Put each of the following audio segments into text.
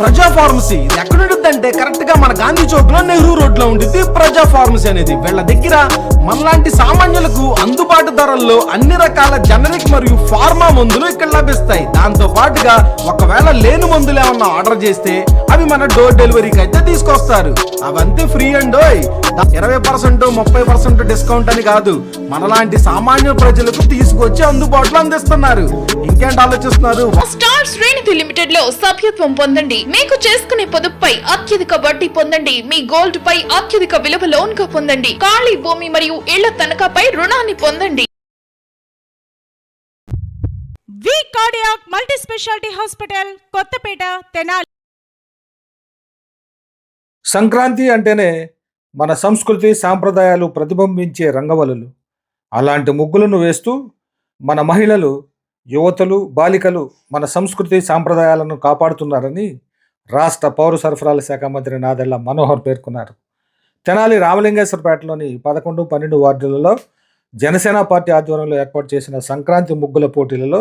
ప్రజా ఫార్మసీ ఇది ఎక్కడ ఉంటుందంటే కరెక్ట్గా మన గాంధీ చౌక్లో నెహ్రూ రోడ్లో ఉంటుంది ప్రజా ఫార్మసీ అనేది. వీళ్ళ దగ్గర మనలాంటి సామాన్యులకు అందుబాటు ధరల్లో అన్ని రకాల జనరిక్ మరియు ఫార్మా మందులు ఇక్కడ లభిస్తాయి. దాంతో పాటుగా ఒకవేళ లేని మందులు ఏమన్నా ఆర్డర్ చేస్తే అవి మన డోర్ డెలివరీకి అయితే తీసుకొస్తారు. అవంతే ఫ్రీ అండోయ్ ఇరవై పర్సెంట్ ముప్పై పర్సెంట్ డిస్కౌంట్ అని కాదు. మనలాంటి సామాన్య ప్రజలకు తీసుకొచ్చి అందుబాటులో అందిస్తున్నారు. ఇంకేంటి ఆలోచిస్తున్నారు? స్టార్ శ్రేణి లిమిటెడ్లో సభ్యత్వం పొందండి. మీకు చేసుకునే పొదుపుపై అత్యధిక వడ్డీ పొందండి. మీ గోల్డ్ పై అత్యధిక విలువ లోన్గా పొందండి. ఖాళీ భూమి మరియు ఇళ్ళ తనఖాపై రుణాన్ని పొందండి. V cardiac multi speciality hospital Kothapeta Tenali. Sankranti అంటేనే మన సంస్కృతి సాంప్రదాయాలు ప్రతిబింబించే రంగవల్లులు అలాంటి ముగ్గులను వేస్తూ మన మహిళలు యువతలు బాలికలు మన సంస్కృతి సాంప్రదాయాలను కాపాడుతున్నారని రాష్ట్ర పౌర సరఫరాల శాఖ మంత్రి నాదెళ్ళ మనోహర్ పేర్కొన్నారు. తెనాలి రామలింగేశ్వరపేటలోని పదకొండు పన్నెండు వార్డులలో జనసేన పార్టీ ఆధ్వర్యంలో ఏర్పాటు చేసిన సంక్రాంతి ముగ్గుల పోటీలలో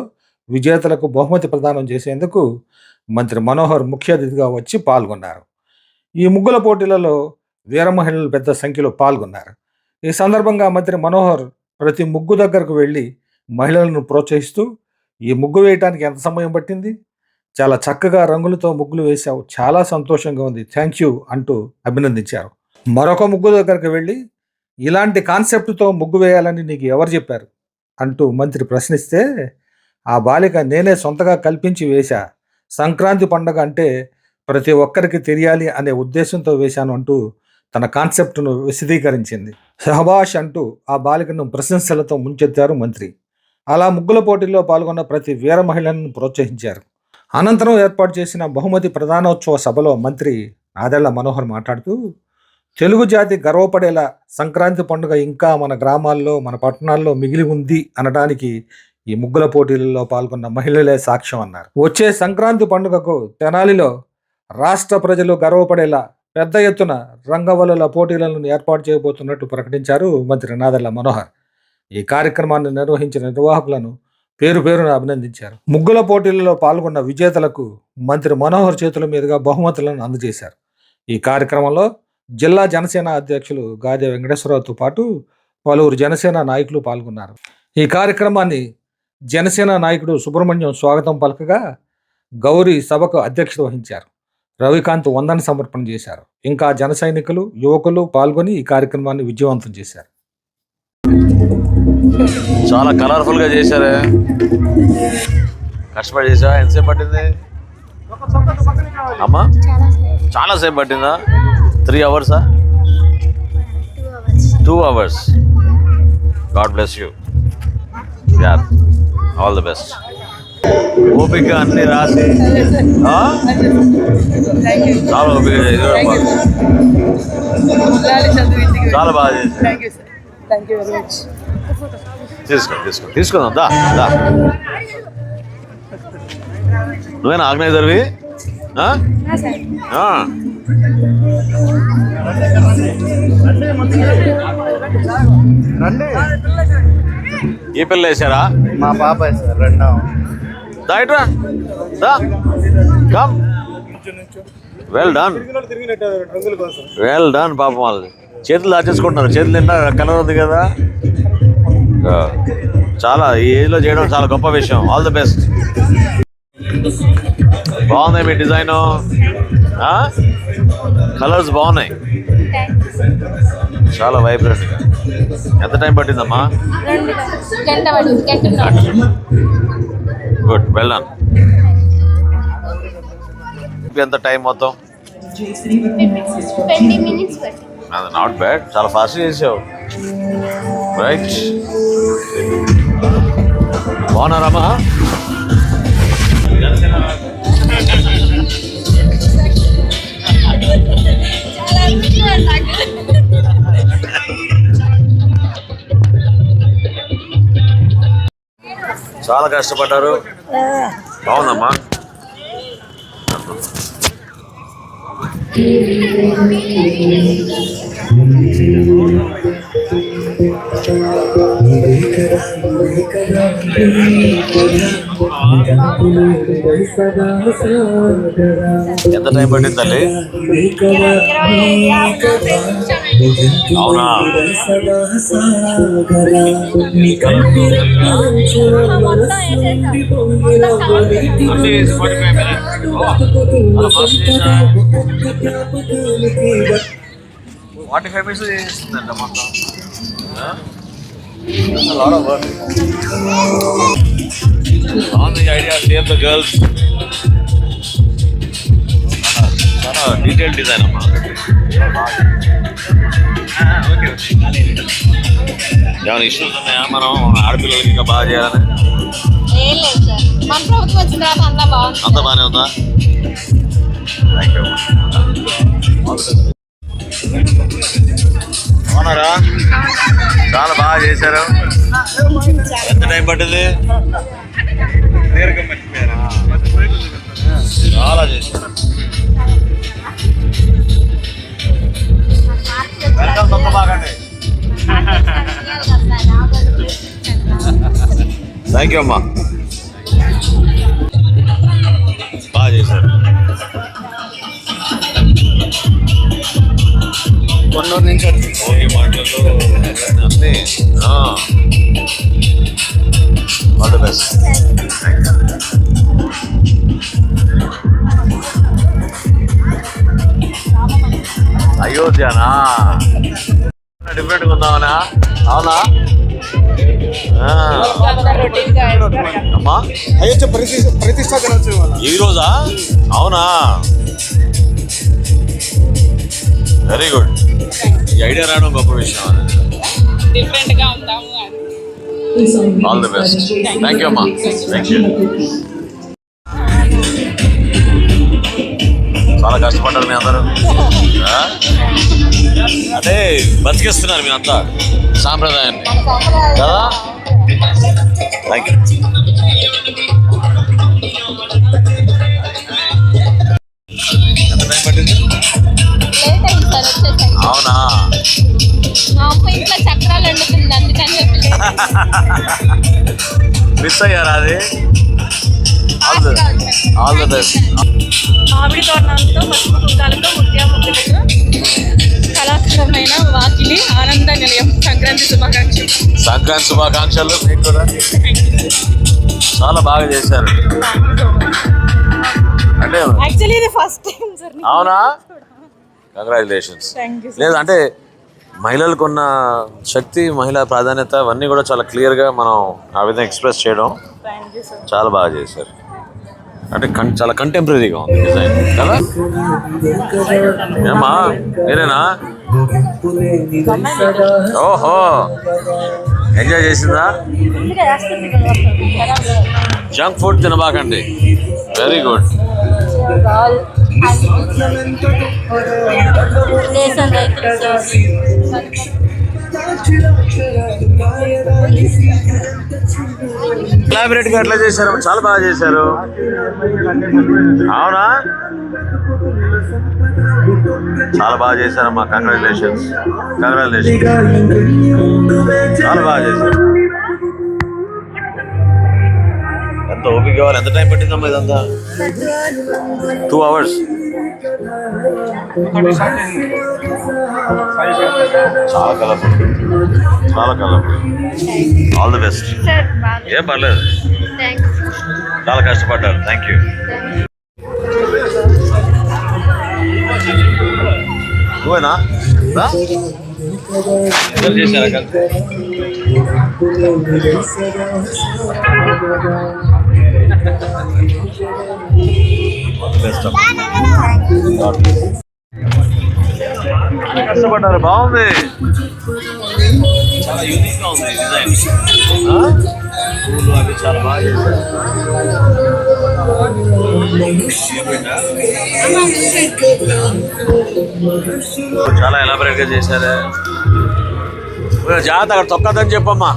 విజేతలకు బహుమతి ప్రదానం చేసేందుకు మంత్రి మనోహర్ ముఖ్య అతిథిగా వచ్చి పాల్గొన్నారు. ఈ ముగ్గుల పోటీలలో వీరమహిళలు పెద్ద సంఖ్యలో పాల్గొన్నారు. ఈ సందర్భంగా మంత్రి మనోహర్ ప్రతి ముగ్గు దగ్గరకు వెళ్ళి మహిళలను ప్రోత్సహిస్తూ ఈ ముగ్గు వేయటానికి ఎంత సమయం పట్టింది? చాలా చక్కగా రంగులతో ముగ్గులు వేశావు. చాలా సంతోషంగా ఉంది. థ్యాంక్ యూ అంటూ అభినందించారు. మరొక ముగ్గు దగ్గరికి వెళ్ళి ఇలాంటి కాన్సెప్ట్తో ముగ్గు వేయాలని నీకు ఎవరు చెప్పారు? అంటూ మంత్రి ప్రశ్నిస్తే ఆ బాలిక నేనే సొంతగా కల్పించి వేశా. సంక్రాంతి పండగ అంటే ప్రతి ఒక్కరికి తెలియాలి అనే ఉద్దేశంతో వేశాను అంటూ తన కాన్సెప్ట్ను విశదీకరించింది. సహబాష్ అంటూ ఆ బాలికను ప్రశంసలతో ముంచెత్తారు మంత్రి. అలా ముగ్గుల పోటీల్లో పాల్గొన్న ప్రతి వీర మహిళలను ప్రోత్సహించారు. అనంతరం ఏర్పాటు చేసిన బహుమతి ప్రధానోత్సవ సభలో మంత్రి నాదెళ్ళ మనోహర్ మాట్లాడుతూ తెలుగు జాతి గర్వపడేలా సంక్రాంతి పండుగ ఇంకా మన గ్రామాల్లో మన పట్టణాల్లో మిగిలి ఉంది అనడానికి ఈ ముగ్గుల పోటీలలో పాల్గొన్న మహిళలే సాక్ష్యం అన్నారు. వచ్చే సంక్రాంతి పండుగకు తెనాలిలో రాష్ట్ర ప్రజలు గర్వపడేలా పెద్ద ఎత్తున రంగవల్లుల పోటీలను ఏర్పాటు చేయబోతున్నట్టు ప్రకటించారు మంత్రి నాదెళ్ళ మనోహర్. ఈ కార్యక్రమాన్ని నిర్వహించిన నిర్వాహకులను పేరు పేరును అభినందించారు. ముగ్గుల పోటీలలో పాల్గొన్న విజేతలకు మంత్రి మనోహర్ చేతుల మీదుగా బహుమతులను అందజేశారు. ఈ కార్యక్రమంలో జిల్లా జనసేన అధ్యక్షులు గాదే వెంకటేశ్వరరావుతో పాటు పలువురు జనసేన నాయకులు పాల్గొన్నారు. ఈ కార్యక్రమాన్ని జనసేన నాయకుడు సుబ్రహ్మణ్యం స్వాగతం పలకగా గౌరీ సభకు అధ్యక్షత వహించారు. రవికాంత్ వందన సమర్పణ చేశారు. ఇంకా జన సైనికులు యువకులు పాల్గొని ఈ కార్యక్రమాన్ని విజయవంతం చేశారు. చాలా కలర్ఫుల్గా చేశారే. కష్టపడి చేసా ఎంతసేపు పట్టింది? అమ్మా చాలా సేపు పట్టిందా? Three అవర్సా two hours god bless you యార్ ఆల్ ది బెస్ట్ ఓపిక అన్ని రాసి? చాలా ఓపిక చాలా బాగా చేసి తీసుకో తీసుకో తీసుకుందాం దా దా. నువ్వేనా ఆర్గనైజర్వి ఆ? ఆ. ఈ పిల్ల వేసారా? మా పాప సార్ రెండో. దా come. Well done well done పాపం వాళ్ళు చేతులు దాచేసుకుంటున్నారు. చేతులు నిండా కలర్ ఉంది కదా. చాలా ఈ ఏజ్లో చేయడం చాలా గొప్ప విషయం. ఆల్ ది బెస్ట్ బాగుంది మీ డిజైను? కలర్స్ బాగున్నాయి. చాలా వైబ్రెంట్ ఎంత టైం పట్టిందమ్మా? గుడ్ వెళ్ళాను ఎంత టైం మొత్తం? ట్వంటీ మినిట్స్ అది నాట్ బ్యాడ్ చాలా ఫాస్ట్ చేసావు. రైట్ బాగున్నారమ్మా చాలా కష్టపడ్డారు. బాగుందమ్మా. ఎంత టైం పట్టింది తల్లి? అవునా? ఫార్టీ ఫైవ్ మినిట్స్ చేస్తుందంట మొత్తం. On the idea save the girls చాలా డీటెయిల్ డిజైన్ అమ్మా. ఏమైనా ఇష్యూస్ ఉన్నాయా? మనం ఆడపిల్లలకి ఇంకా బాగా చేయాలని? ఏం లేదు సార్. మన ప్రభుత్వం వచ్చిన తర్వాత అంతా బాగుంది అంత బాగానే ఉందా? అవునారా చాలా బాగా చేశారు. ఎంత టైం పట్టింది? చాలా చేశారు. వెల్కమ్ తొక్క బాగండి. థ్యాంక్ యూ అమ్మా. కొన్నూరు నుంచి ఆల్ ది బెస్ట్ అయోధ్యనా? డిఫరెంట్గా ఉందామనా అవునా? ఆ. అమ్మా. అయోధ్య ప్రతిష్ట ప్రతిష్టా దినోత్సవం ఇవాళ. ఈ రోజా? అవునా? వెరీ గుడ్ ఈ ఐడియా రావడం గొప్ప విషయం అది. డిఫరెంట్గా ఉంటాము అని. All the best thank you అమ్మా. థ్యాంక్ యూ చాలా కష్టపడ్డారు మీ అందరూ? అంటే బతికిస్తున్నారు మీ అంతా సాంప్రదాయాన్ని. కదా? థ్యాంక్ యూ మిస్ అయ్యారా అది all the all the best మామిడి తోరణాలతో పసుపు కుంకాలతో ముత్యా ముగ్గులతో కళాకరమైన వాకిలి ఆనంద నిలయం. సంక్రాంతి శుభాకాంక్షలు. సంక్రాంతి శుభాకాంక్షలు మీకు కూడా. చాలా బాగా చేశారు. అంటే యాక్చువల్లీ ఇది ఫస్ట్ టైం సార్ అవునా? కంగ్రాచులేషన్స్ లేదు అంటే మహిళలకు ఉన్న శక్తి మహిళా ప్రాధాన్యత అవన్నీ కూడా చాలా క్లియర్గా మనం ఆ విధంగా ఎక్స్ప్రెస్ చేయడం చాలా బాగా చేశారు. అంటే కన్- చాలా కంటెంపరీగా ఉంది డిజైన్ కదా? ఏమా? మీరేనా? ఓహో! ఎంజాయ్ చేసిందా? జంక్ ఫుడ్ తినబాకండి. వెరీ గుడ్ దేశం ఎలాబరేట్గా ఎట్లా చేశారు? చాలా బాగా చేశారు. అవునా? చాలా బాగా చేశారమ్మా. కంగ్రాచులేషన్స్ కంగ్రాచులేషన్స్ చాలా బాగా చేశారు. ఎంత ఓపిక కావాలి. ఎంత టైం పట్టిందమ్మా ఇదంతా? టూ అవర్స్ చాలా కలర్ఫుల్. చాలా కలర్ఫుల్. ఆల్ ది బెస్ట్ ఏం పర్లేదు. చాలా కష్టపడ్డారు. థ్యాంక్ యూ నువ్వేనా? చేశారా కష్టపడ్డారు బాగుంది. చాలా యూనిక్గా ఉంది డిజైన్ పూలు అవి చాలా బాగా చేశారు. చాలా ఎలాబరేట్గా చేశారు. జాగ్రత్త అక్కడ తొక్కదని చెప్పమ్మా.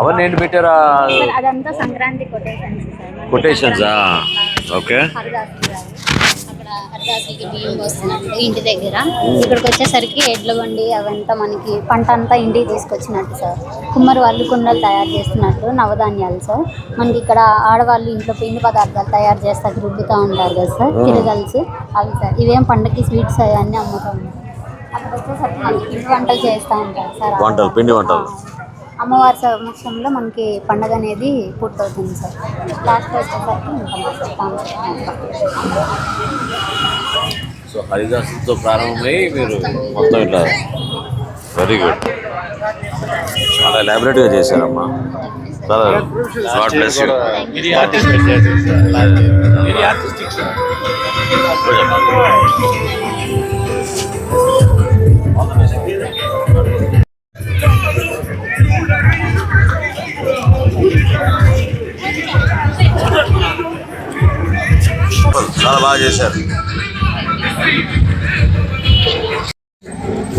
అవన్నీ ఏంటి పెట్టారా అదంతా సంక్రాంతి కొటేషన్స్ సార్. కొటేషన్సా ఓకే. బియ్యం పోస్తున్నట్టు ఇంటి దగ్గర. ఇక్కడికి వచ్చేసరికి ఎడ్ల బండి అవంతా మనకి పంట అంతా ఇంటికి తీసుకొచ్చినట్టు సార్. కుమ్మరి వాళ్ళు కుండలు తయారు చేస్తున్నట్టు నవధాన్యాలు సార్. మనకి ఇక్కడ ఆడవాళ్ళు ఇంట్లో పిండి పదార్థాలు తయారు చేస్తారు రుబ్బుతూ ఉంటారు కదా సార్ తిరగల్స్. అవి సార్ ఇవేం పండగకి స్వీట్స్ అవన్నీ అమ్ముతూ ఉంటారు. అక్కడ వచ్చేసరికి మనకి పిండి వంటలు చేస్తూ ఉంటారు సార్ వంటలు, పిండి వంటలు. అమ్మవారి సమక్షంలో మనకి పండగ అనేది పూర్తవుతుంది సార్. లాస్ట్ వచ్చేసరికి సో హరిదాసులతో ప్రారంభమై మీరు మొత్తం ఇట్లా వెరీ గుడ్. చాలా elaborate గా చేశారమ్మా. చాలా గాడ్ బ్లెస్ యూ చాలా బాగా చేశారు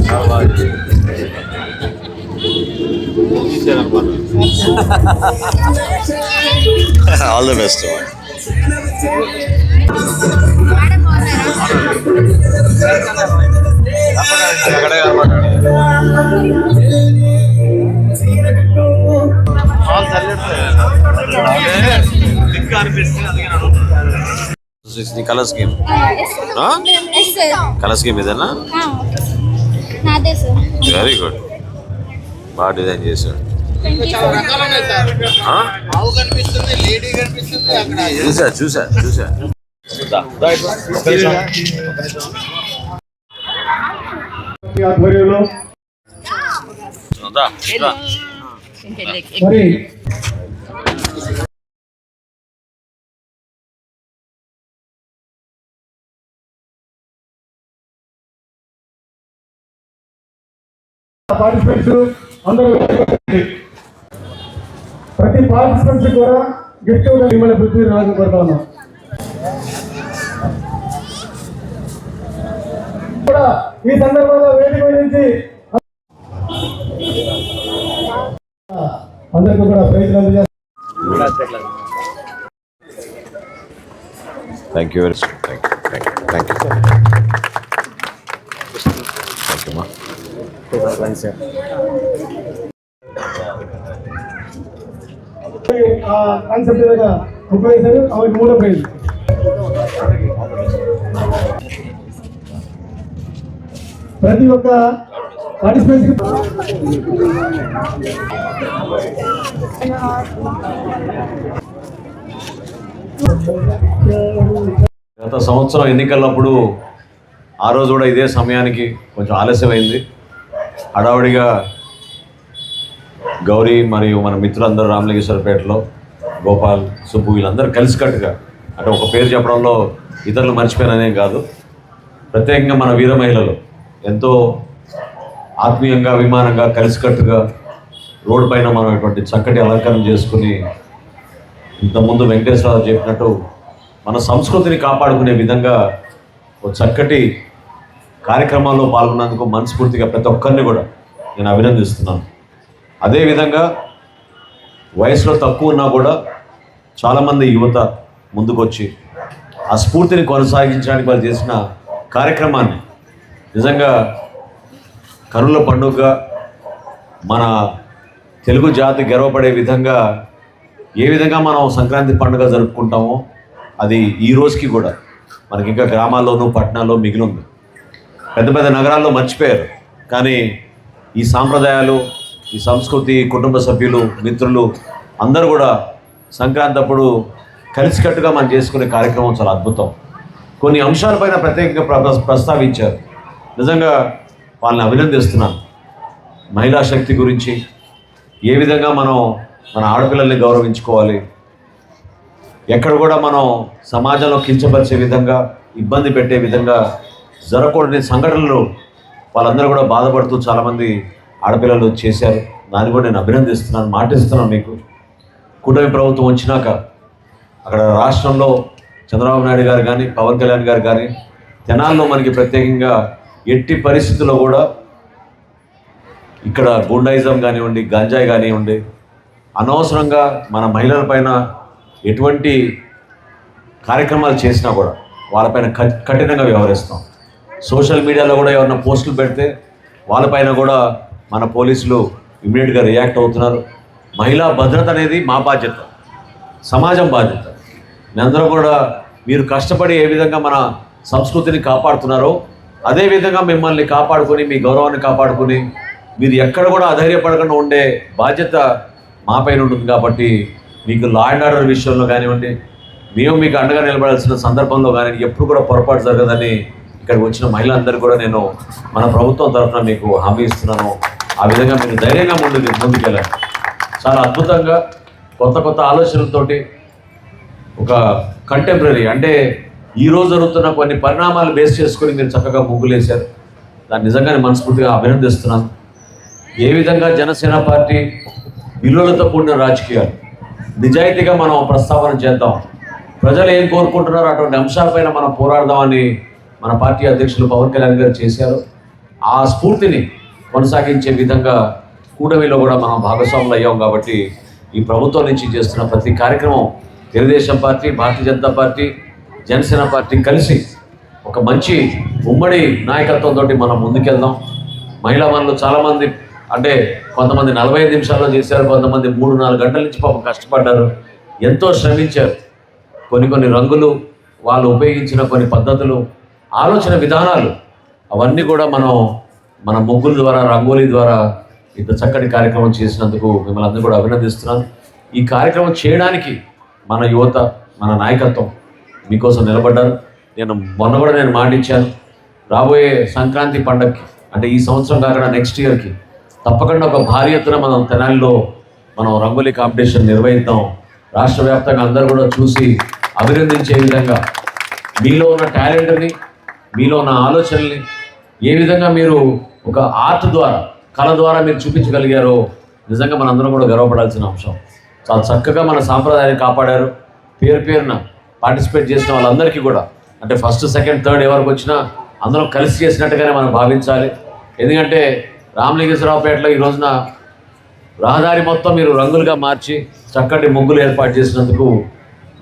చాలా బాగా చేశారు all the best colour scheme colour scheme ఇదేనా? నాదే సార్ వెరీ గుడ్ బాగా డిజైన్ చేశాడు? చూసా చూసా చూసా. ఆధ్వర్యంలో. మరి పార్టిసిపెంట్స్ అందరూ ప్రతి పార్టిసిపెంట్స్ కూడా గిఫ్ట్ మిమ్మల్ని పృథ్వీ రాజు కోరుతా కూడా ఈ సందర్భంలో వేదిక నుంచి అందరికీ కూడా ప్రైజ్లు అందజేస్తాం. Thank you very thank you thank you thank you thank you మా కాన్సెప్ట్ ఉపయోగించారు అవి మూడో ప్రైజ్. ప్రతి ఒక్క పార్టిసిపెంట్స్ గత సంవత్సరం ఎన్నికలప్పుడు ఆ రోజు కూడా ఇదే సమయానికి కొంచెం ఆలస్యమైంది. హడావుడిగా గౌరీ మరియు మన మిత్రులందరూ రామలింగేశ్వరపేటలో గోపాల్ సుబ్బు వీళ్ళందరూ కలిసికట్టుగా అంటే ఒక పేరు చెప్పడంలో ఇతరులు మర్చిపోయిననే కాదు. ప్రత్యేకంగా మన వీర మహిళలు ఎంతో ఆత్మీయంగా అభిమానంగా కలిసికట్టుగా రోడ్డు పైన మనం ఇటువంటి చక్కటి అలంకరణ చేసుకుని ఇంతకుముందు వెంకటేశ్వరరావు చెప్పినట్టు మన సంస్కృతిని కాపాడుకునే విధంగా ఒక చక్కటి కార్యక్రమాల్లో పాల్గొన్నందుకు మనస్ఫూర్తిగా ప్రతి ఒక్కరిని కూడా నేను అభినందిస్తున్నాను. అదేవిధంగా వయసులో తక్కువ ఉన్నా కూడా చాలామంది యువత ముందుకొచ్చి ఆ స్ఫూర్తిని కొనసాగించడానికి వాళ్ళు చేసిన కార్యక్రమాన్ని నిజంగా కనుల పండుగ మన తెలుగు జాతి గర్వపడే విధంగా ఏ విధంగా మనం సంక్రాంతి పండుగ జరుపుకుంటామో అది ఈ రోజుకి కూడా. మనకి ఇంకా గ్రామాల్లోనూ పట్టణాల్లో మిగిలి ఉంది పెద్ద పెద్ద నగరాల్లో మర్చిపోయారు. కానీ ఈ సాంప్రదాయాలు ఈ సంస్కృతి కుటుంబ సభ్యులు మిత్రులు అందరూ కూడా సంక్రాంతి అప్పుడు కలిసికట్టుగా మనం చేసుకునే కార్యక్రమం చాలా అద్భుతం. కొన్ని అంశాలపైన ప్రత్యేకంగా ప్ర- ప్రస్తావించారు. నిజంగా వాళ్ళని అభినందిస్తున్నాను. మహిళా శక్తి గురించి ఏ విధంగా మనం మన ఆడపిల్లల్ని గౌరవించుకోవాలి ఎక్కడ కూడా మనం సమాజంలో కించపరిచే విధంగా ఇబ్బంది పెట్టే విధంగా జరగకూడని సంఘటనలు వాళ్ళందరూ కూడా బాధపడుతూ చాలామంది ఆడపిల్లలు చేశారు. దాన్ని కూడా నేను అభినందిస్తున్నాను మాటిస్తున్నాను మీకు. కూటమి ప్రభుత్వం వచ్చినాక అక్కడ రాష్ట్రంలో చంద్రబాబు నాయుడు గారు కానీ పవన్ కళ్యాణ్ గారు కానీ తెనాల్లో మనకి ప్రత్యేకంగా ఎట్టి పరిస్థితుల్లో కూడా ఇక్కడ గుండాయిజం కానివ్వండి గంజాయి కానివ్వండి అనవసరంగా మన మహిళల పైన ఎటువంటి కార్యక్రమాలు చేసినా కూడా వాళ్ళపైన కఠినంగా వ్యవహరిస్తాం. సోషల్ మీడియాలో కూడా ఎవరైనా పోస్టులు పెడితే వాళ్ళపైన కూడా మన పోలీసులు ఇమీడియట్గా రియాక్ట్ అవుతున్నారు. మహిళా భద్రత అనేది మా బాధ్యత సమాజం బాధ్యత. మేమందరం కూడా మీరు కష్టపడి ఏ విధంగా మన సంస్కృతిని కాపాడుతున్నారో అదే విధంగా మిమ్మల్ని కాపాడుకొని మీ గౌరవాన్ని కాపాడుకొని మీరు ఎక్కడ కూడా అధైర్యపడకుండా ఉండే బాధ్యత మా పైన ఉంటుంది కాబట్టి మీకు లా అండ్ ఆర్డర్ విషయంలో కానివ్వండి మేము మీకు అండగా నిలబడాల్సిన సందర్భంలో కానీ ఎప్పుడు కూడా పొరపాటు జరగదని ఇక్కడికి వచ్చిన మహిళలందరూ కూడా నేను మన ప్రభుత్వం తరఫున మీకు హామీ ఇస్తున్నాను. ఆ విధంగా మీరు ధైర్యంగా ముందు ముందుకెళ్ళండి. చాలా అద్భుతంగా కొత్త కొత్త ఆలోచనలతోటి ఒక కంటెంపరీ అంటే ఈ రోజు జరుగుతున్న కొన్ని పరిణామాలు బేస్ చేసుకొని మీరు చక్కగా ముగ్గులేశారు. దాన్ని నిజంగానే మనస్ఫూర్తిగా అభినందిస్తున్నాను ఏ విధంగా జనసేన పార్టీ విలువలతో కూడిన రాజకీయాలు నిజాయితీగా మనం ప్రస్తావన చేద్దాం ప్రజలు ఏం కోరుకుంటున్నారో అటువంటి అంశాలపైన మనం పోరాడదామని మన పార్టీ అధ్యక్షులు పవన్ కళ్యాణ్ గారు చేశారు. ఆ స్ఫూర్తిని కొనసాగించే విధంగా కూటమిలో కూడా మనం భాగస్వాములు అయ్యాం కాబట్టి ఈ ప్రభుత్వం నుంచి చేస్తున్న ప్రతి కార్యక్రమం Telugu Desam party Bharatiya Janata party Janasena party కలిసి ఒక మంచి ఉమ్మడి నాయకత్వంతో మనం ముందుకెళ్దాం. మహిళా మనులు చాలామంది అంటే కొంతమంది నలభై ఐదు నిమిషాల్లో చేశారు కొంతమంది మూడు నాలుగు గంటల నుంచి పాపం కష్టపడ్డారు. ఎంతో శ్రమించారు. కొన్ని కొన్ని రంగులు వాళ్ళు ఉపయోగించిన కొన్ని పద్ధతులు ఆలోచన విధానాలు అవన్నీ కూడా మనం మన ముగ్గుల ద్వారా రంగోలీ ద్వారా ఇంత చక్కటి కార్యక్రమం చేసినందుకు మిమ్మల్ని అందరూ కూడా అభినందిస్తున్నాను. ఈ కార్యక్రమం చేయడానికి మన యువత మన నాయకత్వం మీకోసం నిలబడ్డారు నేను మొన్న కూడా నేను మాట ఇచ్చాను. రాబోయే సంక్రాంతి పండగకి అంటే ఈ సంవత్సరం కాకుండా నెక్స్ట్ ఇయర్కి తప్పకుండా ఒక భారీ ఎత్తున మనం తెనాలిలో మనం రంగోలీ కాంపిటీషన్ నిర్వహిద్దాం. రాష్ట్ర వ్యాప్తంగా అందరూ కూడా చూసి అభినందించే విధంగా మీలో ఉన్న టాలెంట్ని మీలో ఉన్న ఆలోచనల్ని ఏ విధంగా మీరు ఒక ఆర్ట్ ద్వారా కళ ద్వారా మీరు చూపించగలిగారో నిజంగా మనందరం కూడా గర్వపడాల్సిన అంశం. చాలా చక్కగా మన సాంప్రదాయాన్ని కాపాడారు. పేరు పేరున పార్టిసిపేట్ చేసిన వాళ్ళందరికీ కూడా. అంటే ఫస్ట్ సెకండ్ థర్డ్ ఎవరికి వచ్చినా అందరం కలిసి చేసినట్టుగానే మనం భావించాలి. ఎందుకంటే రామలింగేశ్వరరావుపేటలో ఈ రోజున రహదారి మొత్తం మీరు రంగులుగా మార్చి చక్కటి ముగ్గులు ఏర్పాటు చేసినందుకు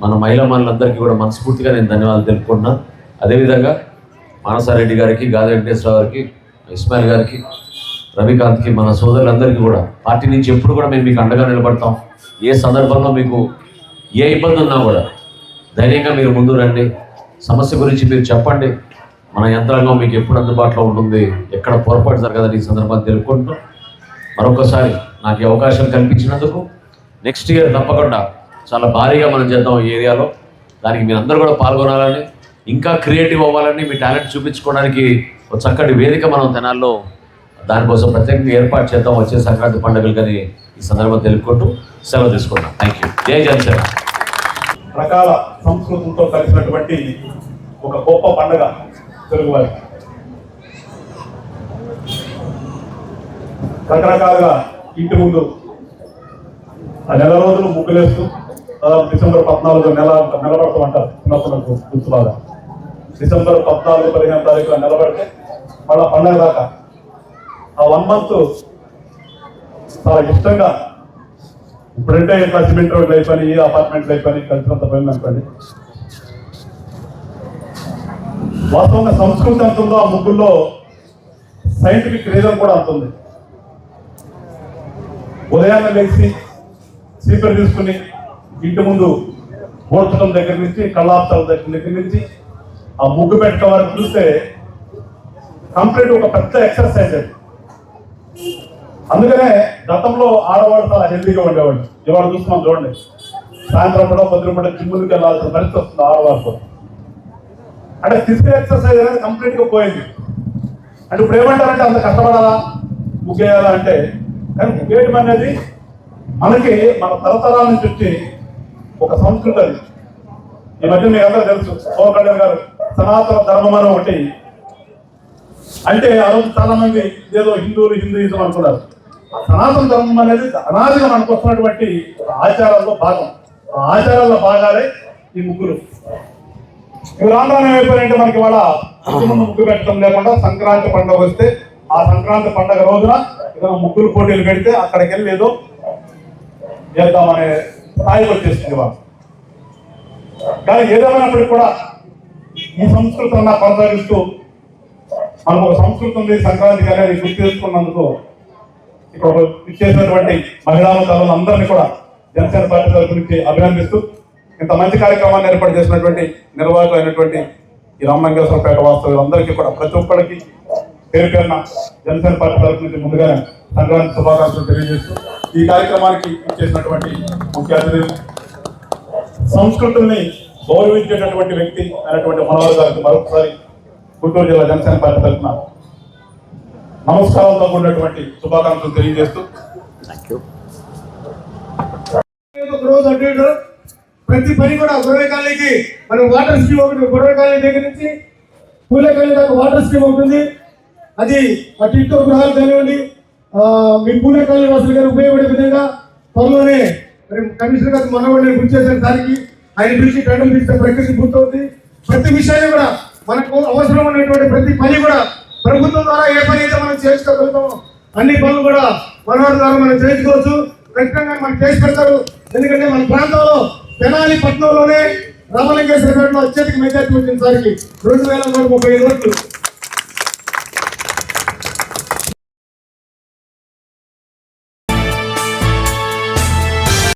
మన మహిళా మనులందరికీ కూడా మనస్ఫూర్తిగా నేను ధన్యవాదాలు తెలుపుకుంటున్నాను అదేవిధంగా మానసారెడ్డి గారికి గాది వెంకటేశ్వరరావు గారికి ఇస్మాయిల్ గారికి రవికాంత్కి మన సోదరులందరికీ కూడా. పార్టీ నుంచి ఎప్పుడు కూడా మేము మీకు అండగా నిలబడతాం. ఏ సందర్భంలో మీకు ఏ ఇబ్బంది ఉన్నా కూడా. ధైర్యంగా మీరు ముందు రండి. సమస్య గురించి మీరు చెప్పండి. మన యంత్రాంగం మీకు ఎప్పుడు అందుబాటులో ఉంటుంది? ఎక్కడ పొరపాటు జరగదని ఈ సందర్భాన్ని తెలుపుకుంటూ మరొకసారి నాకు ఈ అవకాశం కల్పించినందుకు నెక్స్ట్ ఇయర్ తప్పకుండా చాలా భారీగా మనం చేద్దాం ఈ ఏరియాలో. దానికి మీరు అందరూ కూడా పాల్గొనాలని ఇంకా క్రియేటివ్ అవ్వాలని మీ టాలెంట్ చూపించుకోవడానికి ఒక చక్కటి వేదిక మనం తెనాల్లో దానికోసం ప్రత్యేకంగా ఏర్పాటు చేద్దాం. వచ్చే సంక్రాంతి పండుగలు కానీ ఈ సందర్భం తెలుపుకుంటూ సెలవు తీసుకుంటాం థ్యాంక్ యూ జై జనసేన. రకాల సంస్కృతంతో కలిసినటువంటి ఒక గొప్ప పండుగ తెలుగువారి రకరకాలుగా ఇంటి ముందు ఆ నెల రోజులు ముగ్గులేస్తూ దాదాపు డిసెంబర్ పద్నాలుగు నెల నిలబడతాం అంటారు. చిన్నప్పుడు నాకు డిసెంబర్ పద్నాలుగు పదిహేను తారీఖున నిలబడితే మళ్ళా పండగ దాకా. ఆ వన్ మంత్ చాలా ఇష్టంగా ఇప్పుడంటే ఇట్లా సిమెంట్ రోడ్లు అయిపోయి ఈ అపార్ట్మెంట్లు అయిపోయి కలిసినంత పోయింది అనుకోండి. వాస్తవంగా సంస్కృతి ఎంత ఉందో ఆ ముగ్గుల్లో సైంటిఫిక్ రీజన్ కూడా అంత ఉంది. ఉదయాన్నే లేచి స్లీపర్ తీసుకుని ఇంటి ముందు ఓడ్చడం దగ్గర నుంచి కళ్ళాప్తాల దగ్గర దగ్గర నుంచి ఆ ముగ్గు పెట్టడం వరకు చూస్తే కంప్లీట్ ఒక పెద్ద ఎక్సర్సైజ్ అది. అందుకనే గతంలో ఆడవాళ్ళు చాలా హెల్తీగా ఉండేవాళ్ళు. ఇవాళ చూస్తున్నాం చూడండి. సాయంత్రం పడ పొద్దున కూడా జిమ్ములకి వెళ్ళాల్సిన పరిస్థితి వస్తుంది ఆడవాళ్ళతో అంటే ఫిజికల్ ఎక్సర్సైజ్ అనేది కంప్లీట్గా పోయింది. అంటే ఇప్పుడు ఏమంటారంటే అంత కష్టపడాలా? ముగ్గేయాలా అంటే కానీ ముగ్గేయడం అనేది మనకి మన తరతరాల నుంచి వచ్చి ఒక సంస్కృతి అది. ఈ మధ్య మీకు అందరూ తెలుసు పవన్ కళ్యాణ్ గారు సనాతన ధర్మం అని ఒకటి అంటే ఆ రోజు చాలా మంది ఏదో హిందువులు హిందూయిజం అనుకున్నారు. ఆ సనాతన ధర్మం అనేది అనాదిగా మనకు వస్తున్నటువంటి ఆచారాల్లో భాగం. ఆ ఆచారాల్లో భాగాలే ఈ ముగ్గురు ఇవి రాను మనకి ఇవాళ ఇంటి ముందు పెట్టడం లేకుండా సంక్రాంతి పండుగ వస్తే ఆ సంక్రాంతి పండుగ రోజున ఏదైనా ముగ్గురు పోటీలు పెడితే అక్కడికి వెళ్ళి ఏదో చేద్దామనే స్థాయికి వచ్చేస్తుంది వాళ్ళు కానీ ఏదేమైనప్పటికీ కూడా ఈ సంస్కృతి కొనసాగిస్తూ మనకు ఒక సంస్కృతి ఉంది సంక్రాంతి అనేది గుర్తు చేసుకున్నందుకు ఇక్కడ ఒక ఇచ్చేసినటువంటి మహిళా అందరినీ కూడా జనసేన పార్టీ తరఫు నుంచి అభినందిస్తూ ఇంత మంచి కార్యక్రమాన్ని ఏర్పాటు చేసినటువంటి నిర్వాహకులు అయినటువంటి ఈ రామలింగేశ్వరపేట వాస్తవులందరికీ కూడా ప్రతి ఒక్కరికి పేరు పేరున జనసేన పార్టీ తరఫు నుంచి ముందుగానే సంక్రాంతి శుభాకాంక్షలు తెలియజేస్తూ ఈ కార్యక్రమానికి ఇచ్చేసినటువంటి ముఖ్య అతిథులు సంస్కృతుల్ని గౌరవించేటటువంటి వ్యక్తి అయినటువంటి మనోహర్ గారికి మరొకసారి గుంటూరు జిల్లా జనసేన పార్టీ తరఫున నమస్కారాలతో కూడినటువంటి శుభాకాంక్షలు తెలియజేస్తూ. ప్రతి పని కూడా గొడవ కాలనీకి మనం వాటర్ స్కీమ్ ఒకటి గొడవ కాలనీ దగ్గర నుంచి పూలే కాలనీ దాకా వాటర్ స్కీమ్ ఉంటుంది అది అటు ఇటు గృహాలు కానివ్వండి ఆ, మీ పూలే కాలనీ వాసులు గారు ఉపయోగపడే విధంగా త్వరలోనే మరి కమిషనర్ గారు మనవాడిని గుర్తు చేసిన దానికి. ఆయన పిలిచి టెండర్ తీసిన ప్రక్రియ పూర్తవుతుంది. ప్రతి విషయాన్ని కూడా మనకు అవసరం ఉన్నటువంటి ప్రతి పని కూడా ప్రభుత్వం ద్వారా ఏ పని అయితే మనం చేసుకోగలుగుతామో అన్ని పనులు కూడా మనవాడి ద్వారా మనం చేసుకోవచ్చు. ఖచ్చితంగా మనం చేసి పెడతారు. ఎందుకంటే మన ప్రాంతంలో తెనాలి పట్టణంలోనే రామలింగేశ్వర పేటలో అత్యధిక మెజార్టీ వచ్చిన సార్కి. రెండు వేల నూట ముప్పై ఐదు ఓట్లు.